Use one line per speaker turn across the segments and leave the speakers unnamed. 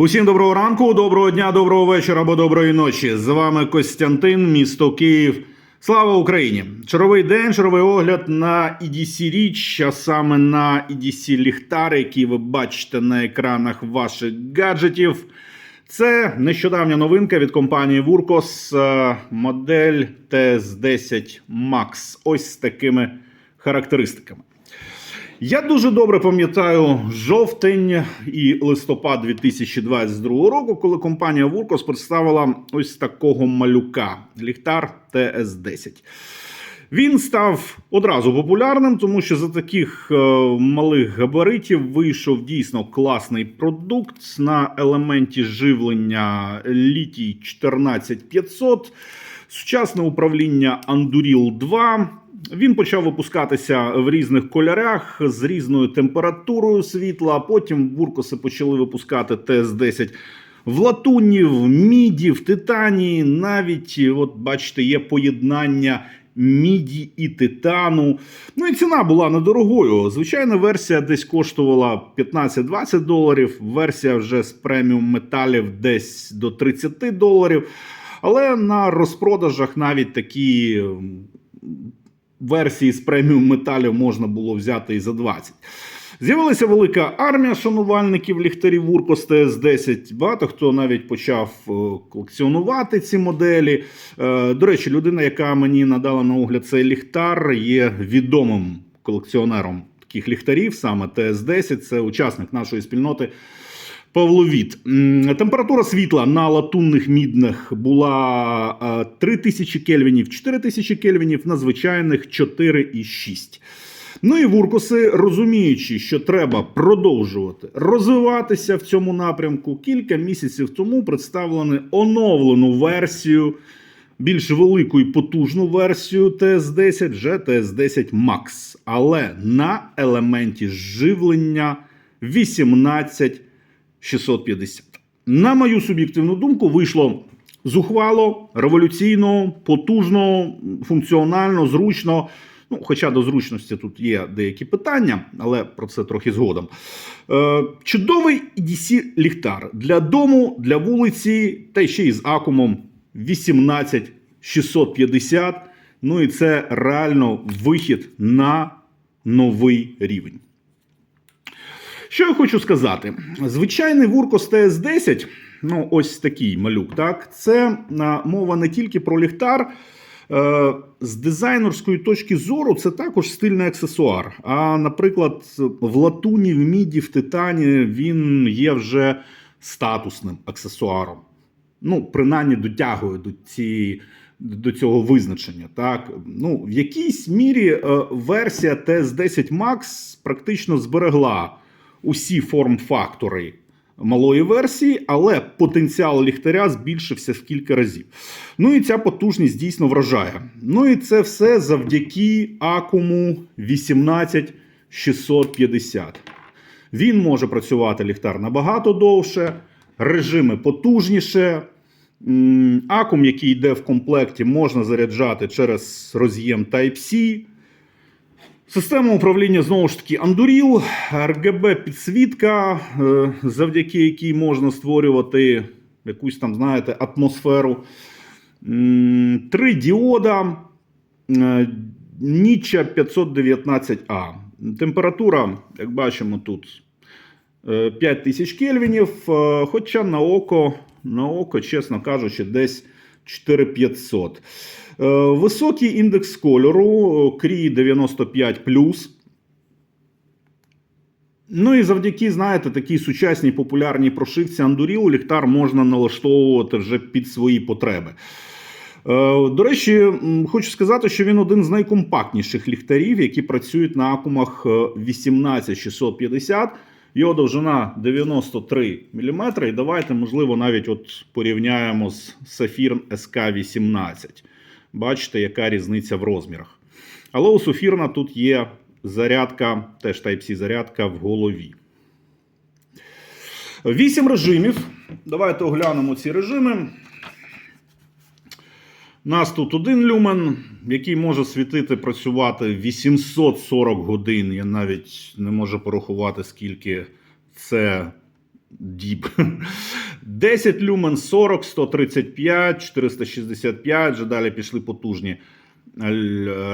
Усім доброго ранку, доброго дня, доброго вечора або доброї ночі. З вами Костянтин, місто Київ. Слава Україні! Черговий день, черговий огляд на EDC річ, а саме на EDC ліхтари, які ви бачите на екранах ваших гаджетів. Це нещодавня новинка від компанії Вуркос, е, модель TS10 Max. Ось з такими характеристиками. Я дуже добре пам'ятаю жовтень і листопад 2022 року, коли компанія Вуркос представила ось такого малюка ліхтар ТС10. Він став одразу популярним, тому що за таких е, малих габаритів вийшов дійсно класний продукт на елементі живлення літій 14500, сучасне управління Anduril 2. Він почав випускатися в різних кольорах з різною температурою світла. а Потім вуркоси почали випускати ТС-10 в латуні, в міді, в титані. Навіть, от бачите, є поєднання міді і титану. Ну і ціна була недорогою. Звичайна версія десь коштувала 15-20 доларів. Версія вже з преміум металів десь до 30 доларів. Але на розпродажах навіть такі версії з преміум металів можна було взяти і за 20. З'явилася велика армія шанувальників ліхтарів Вуркос ТС-10. Багато хто навіть почав е, колекціонувати ці моделі. Е, До речі, людина, яка мені надала на огляд цей ліхтар, є відомим колекціонером таких ліхтарів, саме ТС-10. Це учасник нашої спільноти. Павловіт. Температура світла на латунних мідних була е, 3000 кельвінів, 4000 кельвінів, на звичайних 4,6. Ну і вуркоси, розуміючи, що треба продовжувати розвиватися в цьому напрямку, кілька місяців тому представлені оновлену версію, більш велику і потужну версію TS10, вже TS10 Max, але на елементі живлення 18 650. На мою суб'єктивну думку, вийшло зухвало, революційно, потужно, функціонально, зручно. Ну, хоча до зручності тут є деякі питання, але про це трохи згодом. Е, чудовий EDC ліхтар для дому, для вулиці, та ще й з акумом 18650. Ну і це реально вихід на новий рівень. Що я хочу сказати? Звичайний Вуркос TS10, ну ось такий малюк, так, це мова не тільки про ліхтар. Е, з дизайнерської точки зору це також стильний аксесуар. А, наприклад, в латуні, в міді, в титані він є вже статусним аксесуаром. Ну, принаймні дотягує до цієї. До цього визначення, так ну в якійсь мірі е, версія TS10 Max практично зберегла усі форм-фактори малої версії, але потенціал ліхтаря збільшився в кілька разів. Ну і ця потужність дійсно вражає. Ну і це все завдяки акуму 18650. Він може працювати ліхтар набагато довше, режими потужніше. Акум, який йде в комплекті, можна заряджати через роз'єм Type-C. Система управління знову ж таки Anduril, RGB підсвітка, е, завдяки якій можна створювати якусь там, знаєте, атмосферу. Три діода, е, Ніча 519А. Температура, як бачимо, тут е, 5000 кельвінів, е, хоча на око, на око, чесно кажучи, десь 4500. Е, Високий індекс кольору, крій 95. Ну і завдяки, знаєте, такій сучасній популярній прошивці Anduril ліхтар можна налаштовувати вже під свої потреби. Е, До речі, хочу сказати, що він один з найкомпактніших ліхтарів, які працюють на акумах е, 18650. Його довжина 93 мм. І давайте, можливо, навіть от порівняємо з Saphirn SK18. Бачите, яка різниця в розмірах. Але у Софірна тут є зарядка, теж Type-C зарядка в голові. Вісім режимів. Давайте оглянемо ці режими. Нас тут один люмен, який може світити, працювати 840 годин. Я навіть не можу порахувати, скільки це діб. 10 люмен 40, 135, 465, вже далі пішли потужні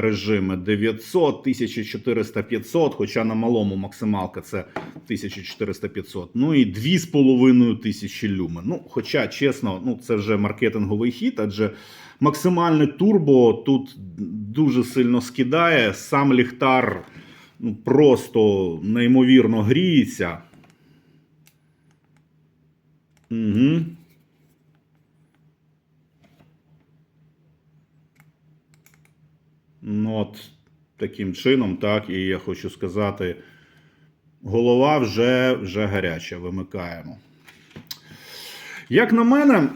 режими 900, 1400, 500, хоча на малому максималка це 1400, 500. Ну і 2,5 тисячі люмен. Ну, хоча, чесно, ну це вже маркетинговий хід, адже максимальне турбо тут дуже сильно скидає. Сам ліхтар ну, просто неймовірно гріється. Угу. Ну, от таким чином, так, і я хочу сказати, голова вже, вже гаряча, вимикаємо. Як на мене,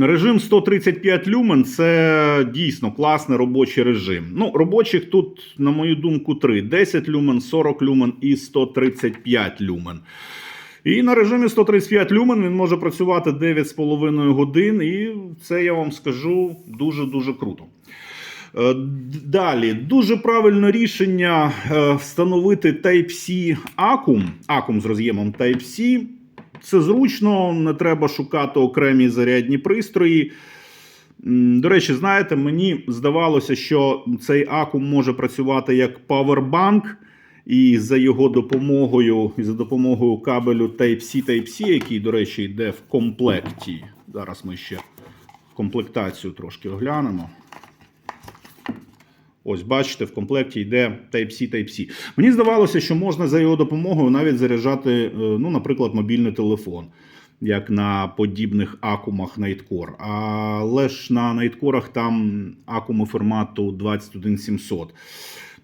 режим 135 люмен це дійсно класний робочий режим. Ну, робочих тут, на мою думку, три: 10 люмен, 40 люмен і 135 люмен. І на режимі 135 люмен він може працювати 9,5 годин, і це я вам скажу дуже-дуже круто. Е, Далі дуже правильне рішення е, встановити Type-C акум, акум з роз'ємом Type-C. Це зручно, не треба шукати окремі зарядні пристрої. До речі, знаєте, мені здавалося, що цей акум може працювати як павербанк, і за його допомогою, і за допомогою кабелю Type-C Type-C, який, до речі, йде в комплекті. Зараз ми ще комплектацію трошки оглянемо. Ось, бачите, в комплекті йде Type-C Type-C. Мені здавалося, що можна за його допомогою навіть заряджати, е, ну, наприклад, мобільний телефон, як на подібних акумах Nightcore. Але ж на Nightcore там акуми формату 21700.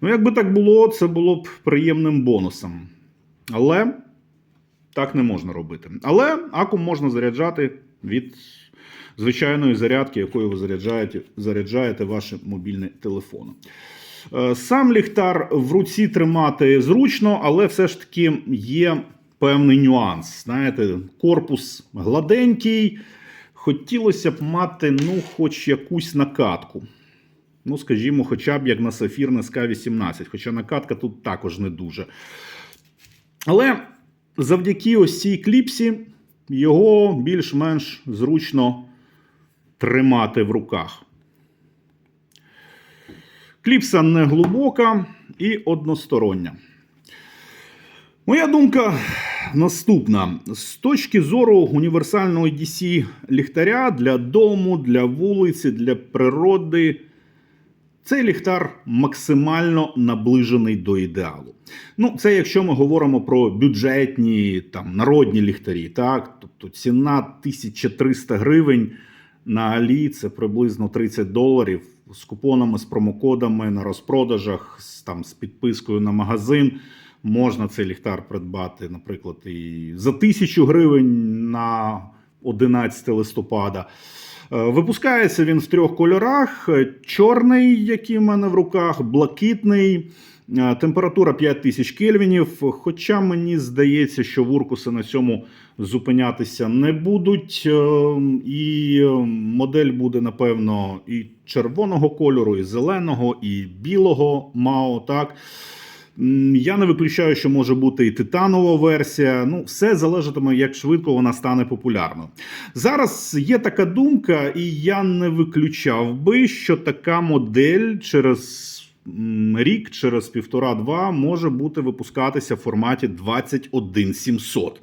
Ну, якби так було, це було б приємним бонусом. Але так не можна робити. Але акум можна заряджати від звичайної зарядки, якою ви заряджаєте, заряджаєте ваше мобільне телефон. Е, Сам ліхтар в руці тримати зручно, але все ж таки є певний нюанс. Знаєте, корпус гладенький. Хотілося б мати ну, хоч якусь накатку. Ну, скажімо, хоча б як на сафірне з К-18, хоча накатка тут також не дуже. Але завдяки ось цій кліпсі його більш-менш зручно тримати в руках. Кліпса не глибока і одностороння. Моя думка наступна: з точки зору універсального DC ліхтаря для дому, для вулиці, для природи. Цей ліхтар максимально наближений до ідеалу. Ну, це якщо ми говоримо про бюджетні там народні ліхтарі, так тобто ціна 1300 гривень на Алі це приблизно 30 доларів з купонами, з промокодами на розпродажах, з, там, з підпискою на магазин. Можна цей ліхтар придбати, наприклад, і за 1000 гривень на 11 листопада. Е, Випускається він в трьох кольорах: Е, чорний, який в мене в руках, блакитний. е, Температура 5000 кельвінів. Хоча мені здається, що вуркуси на цьому зупинятися не будуть. І модель буде, напевно, і червоного кольору, і зеленого, і білого МАО. Так. Я не виключаю, що може бути і титанова версія. Ну, все залежатиме, як швидко вона стане популярною. Зараз є така думка, і я не виключав би, що така модель через рік, через півтора-два може бути випускатися в форматі 21700.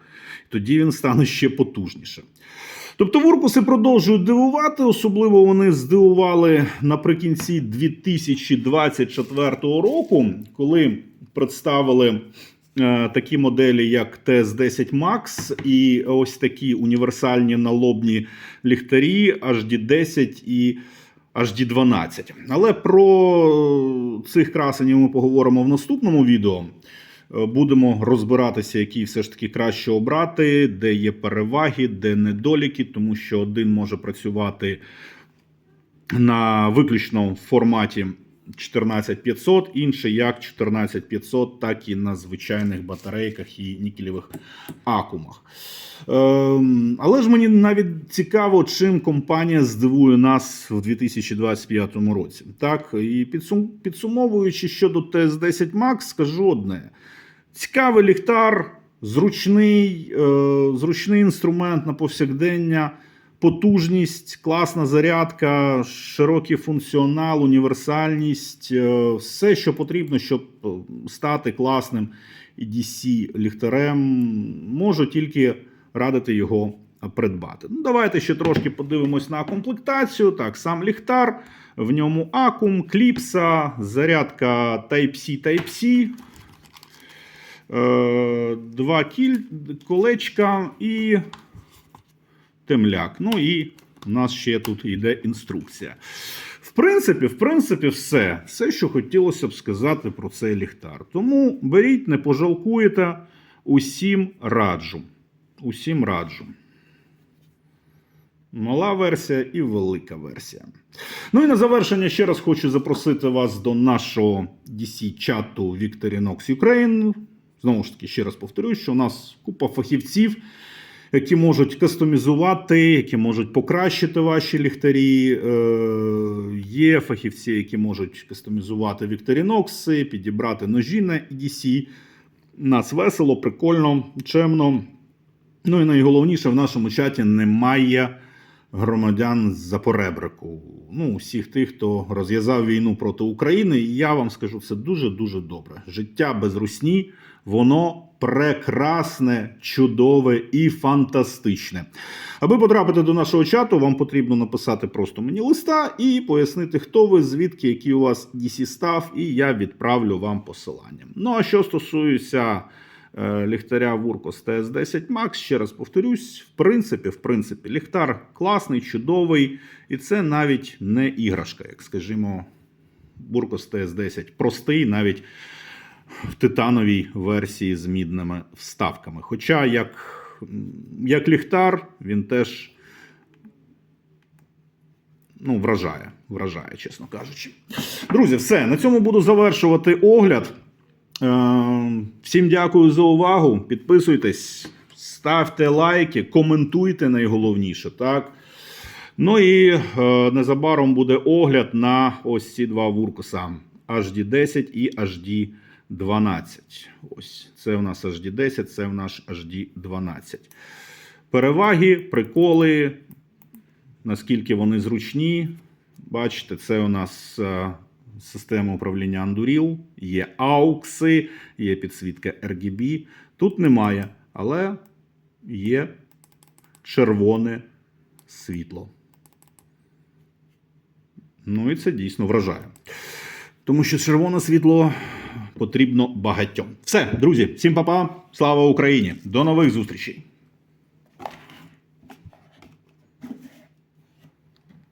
Тоді він стане ще потужніше. Тобто вуркуси продовжують дивувати, особливо вони здивували наприкінці 2024 року, коли представили е, такі моделі, як TS10 Max, і ось такі універсальні налобні ліхтарі HD10 і HD12. Але про цих красенів ми поговоримо в наступному відео. Е, Будемо розбиратися, які все ж таки краще обрати, де є переваги, де недоліки, тому що один може працювати на виключно форматі 14500, інший як 14500, так і на звичайних батарейках і нікелевих акумах. Ем, але ж мені навіть цікаво, чим компанія здивує нас в 2025 році. Так, і підсум, підсумовуючи щодо TS10 Max, скажу одне: цікавий ліхтар, зручний, е, зручний інструмент на повсякдення, потужність, класна зарядка, широкий функціонал, універсальність, е, все, що потрібно, щоб е, стати класним EDC ліхтарем, можу тільки радити його придбати. Ну, давайте ще трошки подивимось на комплектацію. Так, сам ліхтар, в ньому акум, кліпса, зарядка Type-C, Type-C. Е, два кіль, колечка і темляк. Ну і у нас ще тут йде інструкція. В принципі, в принципі, все. Все, що хотілося б сказати про цей ліхтар. Тому беріть, не пожалкуєте. Усім раджу. Усім раджу. Мала версія і велика версія. Ну і на завершення ще раз хочу запросити вас до нашого DC-чату Victorinox Ukraine. Знову ж таки, ще раз повторюю, що у нас купа фахівців, які можуть кастомізувати, які можуть покращити ваші ліхтарі. Е, Є фахівці, які можуть кастомізувати Victorinox, підібрати ножі на EDC. Нас весело, прикольно, чемно. Ну і найголовніше, в нашому чаті немає громадян з-за поребрику. Ну, усіх тих, хто розв'язав війну проти України. І я вам скажу, це дуже-дуже добре. Життя без русні, воно прекрасне, чудове і фантастичне. Аби потрапити до нашого чату, вам потрібно написати просто мені листа і пояснити, хто ви, звідки, який у вас DC став, і я відправлю вам посилання. Ну а що стосується ліхтаря Вуркос TS10 Max, ще раз повторюсь, в принципі, в принципі, ліхтар класний, чудовий, і це навіть не іграшка, як скажімо, Буркос TS10 простий, навіть в титановій версії з мідними вставками. Хоча, як, як ліхтар, він теж ну, вражає, вражає, чесно кажучи. Друзі, все. На цьому буду завершувати огляд. Е, Всім дякую за увагу. Підписуйтесь, ставте лайки, коментуйте найголовніше. так? Ну і е, незабаром буде огляд на ось ці два вуркоса HD10 і HD12. Ось це в нас HD10, це в наш HD12. Переваги, приколи, наскільки вони зручні. Бачите, це у нас система управління Anduril, є AUX, є підсвітка RGB. Тут немає, але є червоне світло. Ну і це дійсно вражає. Тому що червоне світло потрібно багатьом. Все, друзі, всім па-па, слава Україні! До нових зустрічей!